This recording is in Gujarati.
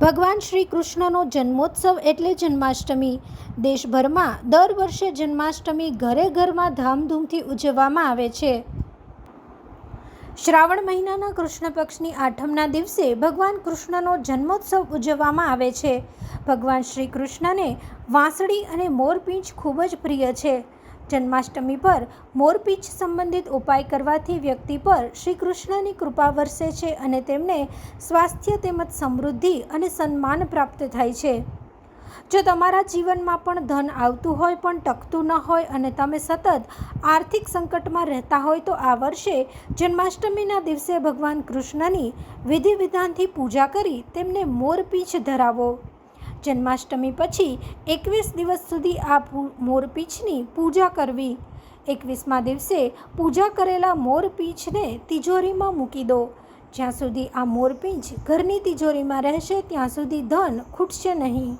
ભગવાન શ્રી કૃષ્ણનો જન્મોત્સવ એટલે જન્માષ્ટમી. દેશભરમાં દર વર્ષે જન્માષ્ટમી ઘરે ઘરમાં ધામધૂમથી ઉજવવામાં આવે છે. શ્રાવણ મહિનાના કૃષ્ણ પક્ષની આઠમના દિવસે ભગવાન કૃષ્ણનો જન્મોત્સવ ઉજવવામાં આવે છે. ભગવાન શ્રી કૃષ્ણને વાંસળી અને મોરપીંછ ખૂબ જ પ્રિય છે. જન્માષ્ટમી પર મોરપીંછ સંબંધિત ઉપાય કરવાથી વ્યક્તિ પર શ્રી કૃષ્ણની કૃપા વરસે છે અને તેમને સ્વાસ્થ્ય તેમજ સમૃદ્ધિ અને સન્માન પ્રાપ્ત થાય છે. જો તમારા જીવનમાં પણ ધન આવતું હોય પણ ટકતું ન હોય અને તમે સતત આર્થિક સંકટમાં રહેતા હોય તો આ વર્ષે જન્માષ્ટમીના દિવસે ભગવાન કૃષ્ણની વિધિ વિધાનથી પૂજા કરી તેમને મોરપીંછ ધરાવો. જન્માષ્ટમી પછી એકવીસ દિવસ સુધી આ મોરપીંછની પૂજા કરવી. એકવીસમા દિવસે પૂજા કરેલા મોરપીંછને તિજોરીમાં મૂકી દો. જ્યાં સુધી આ મોરપીંછ ઘરની તિજોરીમાં રહેશે, ત્યાં સુધી ધન ખૂટશે નહીં.